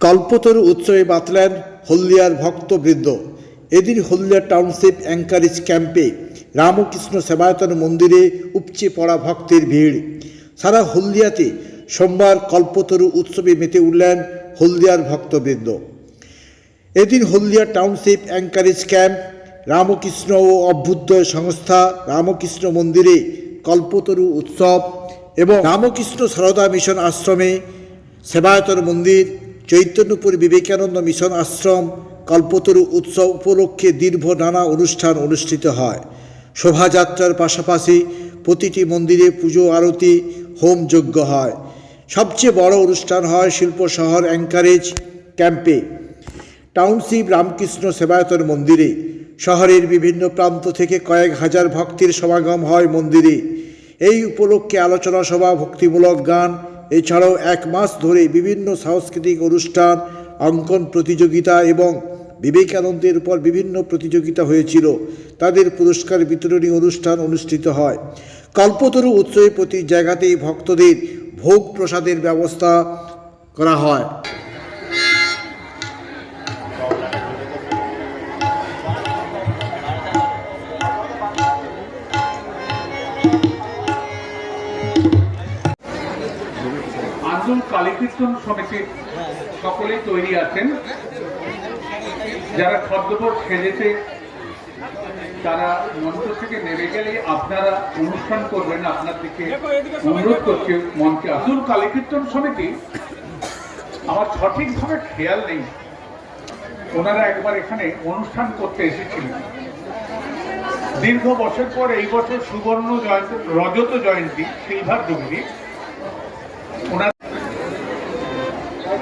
কল্পতরু উৎসবে বাতলেন হলদিয়ার ভক্তবৃন্দ। এদিন হলদিয়া টাউনশিপ অ্যাঙ্কারেজ ক্যাম্পে রামকৃষ্ণ সেবায়তন মন্দিরে উপচে পড়া ভক্তের ভিড়। সারা হলদিয়াতে সোমবার কল্পতরু উৎসবে মেতে উঠলেন হলদিয়ার ভক্তবৃন্দ। এদিন Haldia township anchorage camp, Ramakrishna ও অভ্যুদয় সংস্থা রামকৃষ্ণ মন্দিরে কল্পতরু উৎসব এবং রামকৃষ্ণ সারদা মিশন আশ্রমে সেবায়তন মন্দির চৈতন্যপুর বিবেকানন্দ মিশন আশ্রম কল্পতরু উৎসব উপলক্ষে দীর্ঘ নানা অনুষ্ঠান অনুষ্ঠিত হয়। শোভাযাত্রার পাশাপাশি প্রতিটি মন্দিরে পুজো, আরতি, হোম যজ্ঞ হয়। সবচেয়ে বড় অনুষ্ঠান হয় শিল্প শহর অ্যাঙ্কারেজ ক্যাম্পে। টাউনশিপ রামকৃষ্ণ সেবায়তন মন্দিরে। শহরের বিভিন্ন প্রান্ত থেকে কয়েক হাজার ভক্তির সমাগম হয় মন্দিরে। এই উপলক্ষে আলোচনা সভা, ভক্তিমূলক গান এছাড়াও এক মাস ধরে বিভিন্ন সাংস্কৃতিক অনুষ্ঠান, অঙ্কন প্রতিযোগিতা এবং বিবেকানন্দের উপর বিভিন্ন প্রতিযোগিতা হয়েছিল। তাদের পুরস্কার বিতরণী অনুষ্ঠান অনুষ্ঠিত হয়। কল্পতরু উৎসবে প্রতি জায়গাতেই ভক্তদের ভোগ প্রসাদের ব্যবস্থা করা হয়। আঞ্জুম কালীকীর্তন সমিতির সকলেই তৈরি আছেন। যারা খদ্দপর সেজেছে তারা মঞ্চ থেকে নেমে গেলে আপনারা অনুষ্ঠান করবেন আপনার দিকে অনুরোধ করছে মঞ্চে আব্দুল কালীকীর্তন সমিতি আমার সঠিকভাবে খেয়াল নেই। ওনারা একবার এখানে অনুষ্ঠান করতে এসেছিলেন। দীর্ঘ বছর পর এই বছর সুবর্ণ জয়ন্তী রজত জয়ন্তী silver jubilee.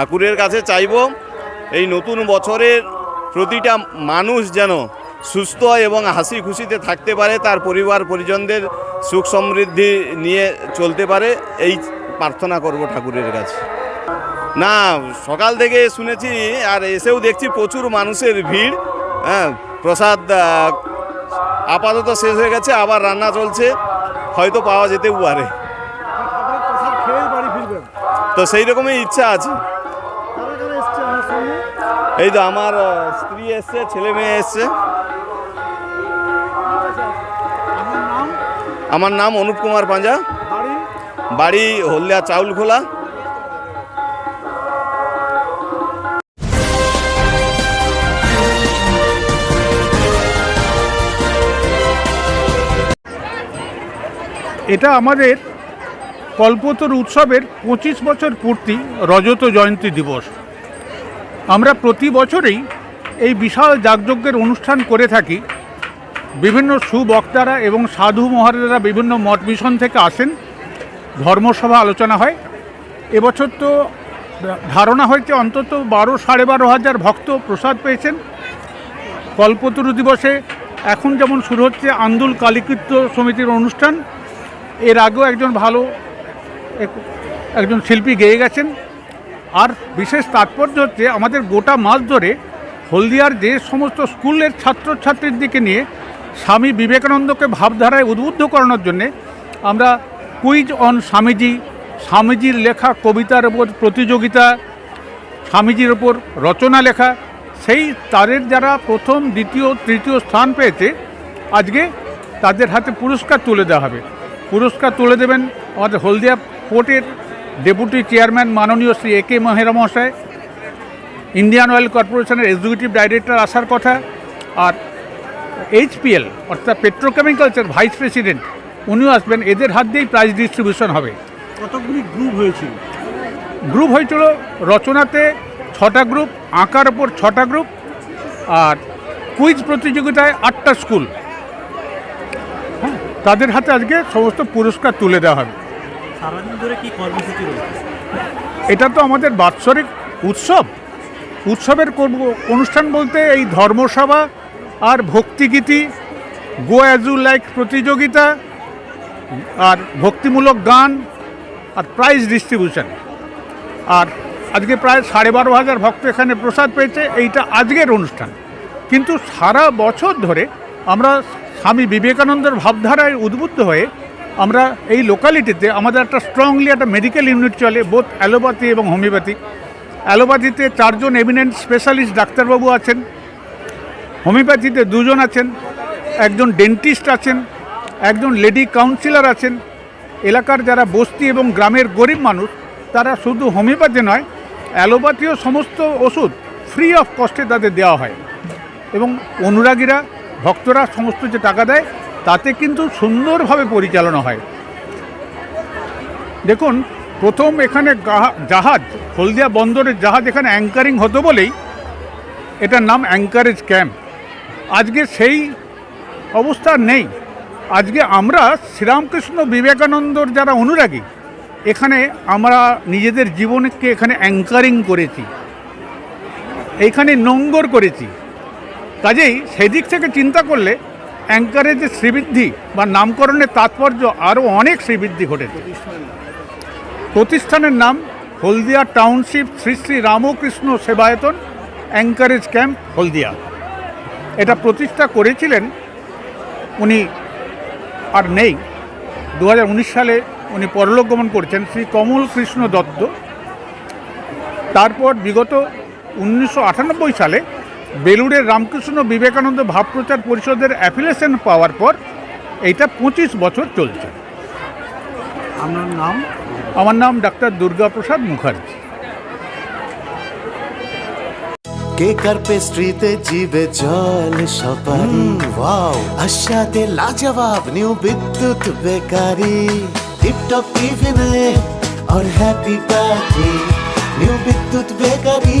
ঠাকুরের কাছে চাইব এই নতুন বছরের প্রতিটা মানুষ যেন সুস্থ এবং হাসি খুশিতে থাকতে পারে তার পরিবার পরিজনদের সুখ সমৃদ্ধি নিয়ে চলতে পারে এই প্রার্থনা করব ঠাকুরের কাছে। না সকাল থেকে শুনেছি আর এসেও দেখছি প্রচুর মানুষের ভিড় হ্যাঁ প্রসাদ আপাতত শেষ হয়ে গেছে আবার রান্না চলছে হয়তো পাওয়া যেতেও পারে। তো সেই রকমই ইচ্ছা আছে। এই তো আমার স্ত্রী এসছে, ছেলে মেয়ে এসছে। আমার নাম অনুপ কুমার পাঁজা বাড়ি হলদিয়া চাউল খোলা এটা আমাদের কল্পতর উৎসবের পঁচিশ বছর পূর্তি রজত জয়ন্তী দিবস। আমরা প্রতি বছরেই এই বিশাল যাগযজ্ঞের অনুষ্ঠান করে থাকি। বিভিন্ন সুবক্তারা এবং সাধু মহারাজারা বিভিন্ন মঠ মিশন থেকে আসেন। ধর্মসভা আলোচনা হয়। এবছর তো ধারণা হয়েছে অন্তত বারো সাড়ে বারো হাজার ভক্ত প্রসাদ পেয়েছেন। কল্পতরু দিবসে এখন যেমন শুরু হচ্ছে আন্দুল কালীকীর্ত সমিতির অনুষ্ঠান, এর আগেও একজন ভালো এক- একজন শিল্পী গেয়ে গেছেন। আর বিশেষ তাৎপর্য হচ্ছে আমাদের গোটা মাস ধরে হলদিয়ার যে সমস্ত স্কুলের ছাত্রছাত্রীর দিকে নিয়ে স্বামী বিবেকানন্দকে ভাবধারায় উদ্বুদ্ধ করানোর জন্যে আমরা কুইজ অন স্বামীজি, স্বামীজির লেখা, কবিতার উপর প্রতিযোগিতা, স্বামীজির ওপর রচনা লেখা, সেই তাদের যারা প্রথম, দ্বিতীয়, তৃতীয় স্থান পেয়েছে, আজকে তাদের হাতে পুরস্কার তুলে দেওয়া হবে। পুরস্কার তুলে দেবেন আমাদের হলদিয়া পোর্টের ডেপুটি চেয়ারম্যান মাননীয় শ্রী এ কে মেহরা মহাশয় ইন্ডিয়ান অয়েল কর্পোরেশনের এক্সিকিউটিভ ডাইরেক্টর আসার কথা আর এইচপিএল অর্থাৎ পেট্রোকেমিক্যালসের ভাইস প্রেসিডেন্ট উনিও আসবেন। এদের হাত দিয়েই প্রাইজ ডিস্ট্রিবিউশন হবে। কতগুলি গ্রুপ হয়েছিল? গ্রুপ হয়েছিল রচনাতে ছটা গ্রুপ আঁকার ওপর ছটা গ্রুপ আর কুইজ প্রতিযোগিতায় আটটা স্কুল। হ্যাঁ তাদের হাতে আজকে সমস্ত পুরস্কার তুলে দেওয়া হবে। এটা তো আমাদের বাৎসরিক উৎসব। উৎসবের অনুষ্ঠান বলতে এই ধর্মসভা আর ভক্তিগীতি গো অ্যাজ লাইক প্রতিযোগিতা আর ভক্তিমূলক গান আর প্রাইজ ডিস্ট্রিবিউশন আর আজকে প্রায় সাড়ে বারো হাজার ভক্ত এখানে প্রসাদ পেয়েছে, এইটা আজকের অনুষ্ঠান। কিন্তু সারা বছর ধরে আমরা স্বামী বিবেকানন্দের ভাবধারায় উদ্বুদ্ধ হয়ে আমরা এই লোকালিটিতে আমাদের একটা স্ট্রংলি একটা মেডিকেল ইউনিট চলে বোথ অ্যালোপ্যাথি এবং হোমিওপ্যাথি অ্যালোপ্যাথিতে চারজন এমিনেন্ট স্পেশালিস্ট ডাক্তারবাবু আছেন হোমিওপ্যাথিতে দুজন আছেন, একজন ডেন্টিস্ট আছেন, একজন লেডি কাউন্সিলর আছেন। এলাকার যারা বস্তি এবং গ্রামের গরিব মানুষ, তারা শুধু হোমিওপ্যাথি নয় অ্যালোপ্যাথিও সমস্ত ওষুধ ফ্রি অফ কস্টে তাদের দেওয়া হয়। এবং অনুরাগীরা, ভক্তরা সমস্ত যে টাকা দেয় তাতে কিন্তু সুন্দরভাবে পরিচালনা হয়। দেখুন, প্রথম এখানে জাহাজ, হলদিয়া বন্দরের জাহাজ এখানে অ্যাঙ্কারিং হতো বলেই এটার নাম অ্যাঙ্কারেজ ক্যাম্প আজকে সেই অবস্থা নেই। আজকে আমরা শ্রীরামকৃষ্ণ বিবেকানন্দর যারা অনুরাগী, এখানে আমরা নিজেদের জীবনকে এখানে অ্যাঙ্কারিং করেছি। এখানে নোঙ্গর করেছি। কাজেই সেদিক থেকে চিন্তা করলে অ্যাঙ্কারেজের শ্রীবৃদ্ধি বা নামকরণের তাৎপর্য আরও অনেক শ্রীবৃদ্ধি ঘটেছে। প্রতিষ্ঠানের নাম Haldia township Shri Shri Ramakrishna Sevayatan anchorage camp Haldia. এটা প্রতিষ্ঠা করেছিলেন উনি আর নেই। দু হাজার উনিশ সালে উনি পরলোক গমন করেছেন শ্রী কমল কৃষ্ণ দত্ত। তারপর বিগত উনিশশো আটানব্বই সালে বেলুড়ের রামকৃষ্ণ বিবেকানন্দ ভাবপ্রচার পরিষদের অ্যাফিলিয়েশন পাওয়ার পর এইটা পঁচিশ বছর চলছে। আপনার নাম? আমার নাম ডাক্তার দুর্গাপ্রসাদ মুখার্জি। কেকার পেস্ট্রিতে জিবে জল সপারি? ওয়াও আশাতে লাজবাব new Bidyut bakery. Tip top টিফিনে or happy party new Bidyut bakery.